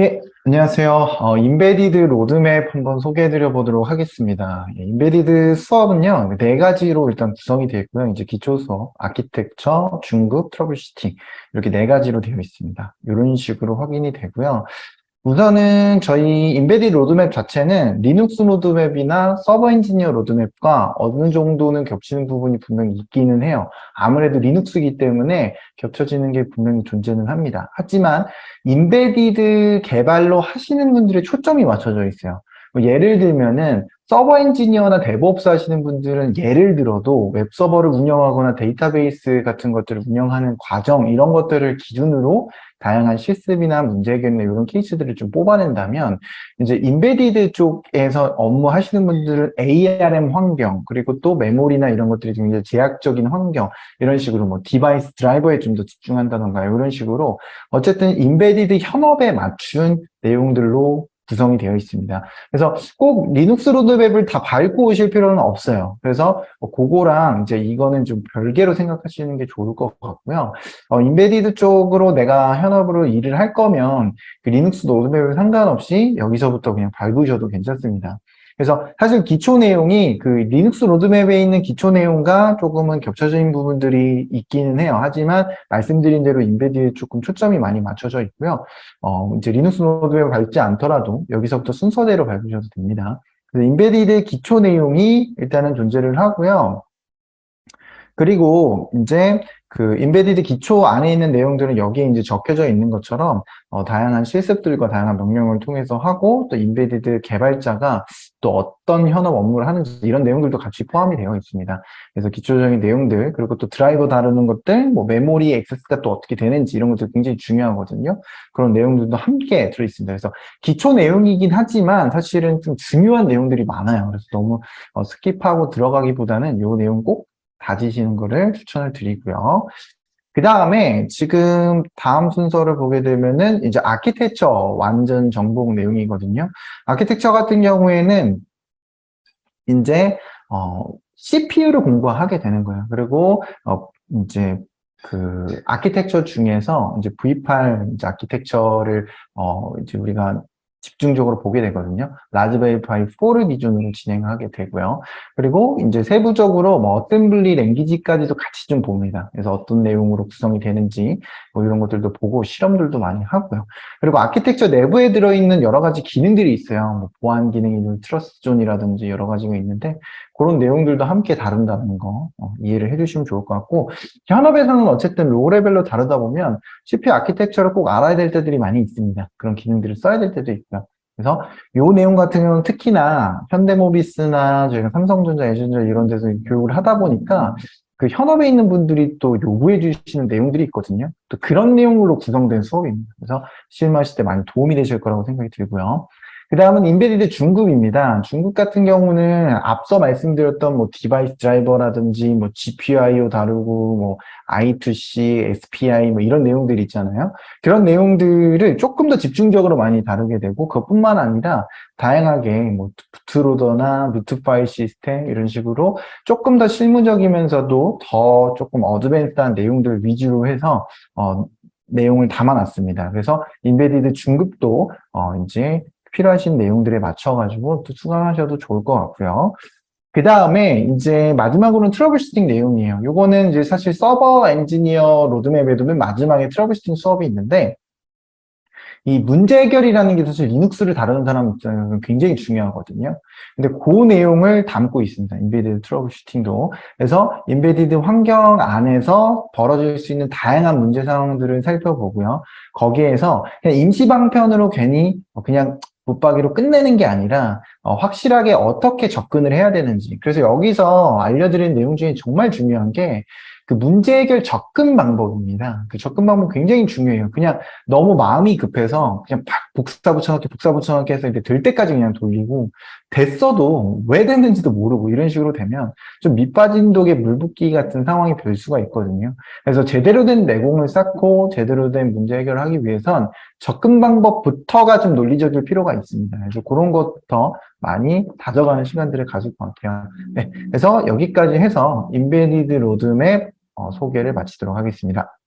예, 안녕하세요. 어, 인베디드 로드맵 한번 소개해드려 보도록 하겠습니다. 예, 인베디드 수업은요, 네 가지로 일단 구성이 되어 있고요. 이제 기초 수업, 아키텍처, 중급, 트러블 슈팅, 이렇게 네 가지로 되어 있습니다. 이런 식으로 확인이 되고요. 우선은 저희 인베디드 로드맵 자체는 리눅스 로드맵이나 서버 엔지니어 로드맵과 어느 정도는 겹치는 부분이 분명히 있기는 해요. 아무래도 리눅스이기 때문에 겹쳐지는 게 분명히 존재는 합니다. 하지만 인베디드 개발로 하시는 분들의 초점이 맞춰져 있어요. 뭐 예를 들면은 서버 엔지니어나 데브옵스 하시는 분들은 예를 들어도 웹 서버를 운영하거나 데이터베이스 같은 것들을 운영하는 과정 이런 것들을 기준으로 다양한 실습이나 문제 해결이나 이런 케이스들을 좀 뽑아낸다면 이제 인베디드 쪽에서 업무 하시는 분들은 ARM 환경 그리고 또 메모리나 이런 것들이 좀 이제 제약적인 환경 이런 식으로 뭐 디바이스 드라이버에 좀 더 집중한다던가 이런 식으로 어쨌든 인베디드 현업에 맞춘 내용들로 구성이 되어 있습니다. 그래서 꼭 리눅스 로드맵을 다 밟고 오실 필요는 없어요. 그래서 뭐 그거랑 이제 이거는 좀 별개로 생각하시는 게 좋을 것 같고요. 어, 인베디드 쪽으로 내가 현업으로 일을 할 거면 그 리눅스 로드맵을 상관없이 여기서부터 그냥 밟으셔도 괜찮습니다. 그래서 사실 기초 내용이 그 리눅스 로드맵에 있는 기초 내용과 조금은 겹쳐진 부분들이 있기는 해요. 하지만 말씀드린 대로 인베디에 조금 초점이 많이 맞춰져 있고요. 어, 이제 리눅스 로드맵을 밟지 않더라도 여기서부터 순서대로 밟으셔도 됩니다. 그래서 인베디드 기초 내용이 일단은 존재를 하고요. 그리고 이제 그 인베디드 기초 안에 있는 내용들은 여기에 이제 적혀져 있는 것처럼 어, 다양한 실습들과 다양한 명령을 통해서 하고 또 인베디드 개발자가 또 어떤 현업 업무를 하는지 이런 내용들도 같이 포함이 되어 있습니다. 그래서 기초적인 내용들 그리고 또 드라이버 다루는 것들 뭐 메모리 액세스가 또 어떻게 되는지 이런 것들 굉장히 중요하거든요. 그런 내용들도 함께 들어 있습니다. 그래서 기초 내용이긴 하지만 사실은 좀 중요한 내용들이 많아요. 그래서 너무 어, 스킵하고 들어가기보다는 이 내용 꼭 다지시는 거를 추천을 드리고요. 그 다음에 지금 다음 순서를 보게 되면은 이제 아키텍처 완전 정복 내용이거든요. 아키텍처 같은 경우에는 이제 어, CPU를 공부하게 되는 거예요. 그리고 어, 이제 그 아키텍처 중에서 이제 V8 이제 아키텍처를 어 이제 우리가 집중적으로 보게 되거든요. 라즈베리 파이 4를 기준으로 진행하게 되고요. 그리고 이제 세부적으로 뭐 어셈블리 랭귀지까지도 같이 좀 봅니다. 그래서 어떤 내용으로 구성이 되는지 뭐 이런 것들도 보고 실험들도 많이 하고요. 그리고 아키텍처 내부에 들어있는 여러 가지 기능들이 있어요. 뭐 보안 기능이 트러스트 존이라든지 여러 가지가 있는데 그런 내용들도 함께 다룬다는 거 어, 이해를 해주시면 좋을 것 같고 현업에서는 어쨌든 로 레벨로 다루다 보면 CPU 아키텍처를 꼭 알아야 될 때들이 많이 있습니다. 그런 기능들을 써야 될 때도 있고요. 그래서 이 내용 같은 경우는 특히나 현대모비스나 저희가 삼성전자, 에전자 이런 데서 교육을 하다 보니까 그 현업에 있는 분들이 또 요구해 주시는 내용들이 있거든요. 또 그런 내용으로 구성된 수업입니다. 그래서 실무하실 때 많이 도움이 되실 거라고 생각이 들고요. 그 다음은 인베디드 중급입니다. 중급 같은 경우는 앞서 말씀드렸던 뭐 디바이스 드라이버라든지 뭐 GPIO 다루고 뭐 I2C, SPI 뭐 이런 내용들이 있잖아요. 그런 내용들을 조금 더 집중적으로 많이 다루게 되고 그것뿐만 아니라 다양하게 뭐 부트로더나 루트 파일 시스템 이런 식으로 조금 더 실무적이면서도 더 조금 어드밴스한 내용들 위주로 해서 어, 내용을 담아놨습니다. 그래서 인베디드 중급도 어, 이제 필요하신 내용들에 맞춰가지고 또 수강하셔도 좋을 것 같고요. 그 다음에 이제 마지막으로는 트러블 슈팅 내용이에요. 요거는 이제 사실 서버 엔지니어 로드맵에도 맨 마지막에 트러블 슈팅 수업이 있는데 이 문제 해결이라는 게 사실 리눅스를 다루는 사람 입장에서는 굉장히 중요하거든요. 근데 그 내용을 담고 있습니다. 인베디드 트러블 슈팅도. 그래서 인베디드 환경 안에서 벌어질 수 있는 다양한 문제 상황들을 살펴보고요. 거기에서 그냥 임시 방편으로 괜히 그냥 붙박이로 끝내는 게 아니라 어, 확실하게 어떻게 접근을 해야 되는지 그래서 여기서 알려드린 내용 중에 정말 중요한 게 그 문제 해결 접근 방법입니다. 그 접근 방법 굉장히 중요해요. 그냥 너무 마음이 급해서 그냥 팍 복사 붙여넣기 복사 붙여넣기 해서 이제 될 때까지 그냥 돌리고 됐어도 왜 됐는지도 모르고 이런 식으로 되면 좀 밑빠진 독에 물 붓기 같은 상황이 될 수가 있거든요. 그래서 제대로 된 내공을 쌓고 제대로 된 문제 해결을 하기 위해선 접근 방법부터가 좀 논리적일 필요가 있습니다. 그래서 그런 것부터 많이 다져가는 시간들을 가질 것 같아요. 네, 그래서 여기까지 해서 인베디드 로드맵 어, 소개를 마치도록 하겠습니다.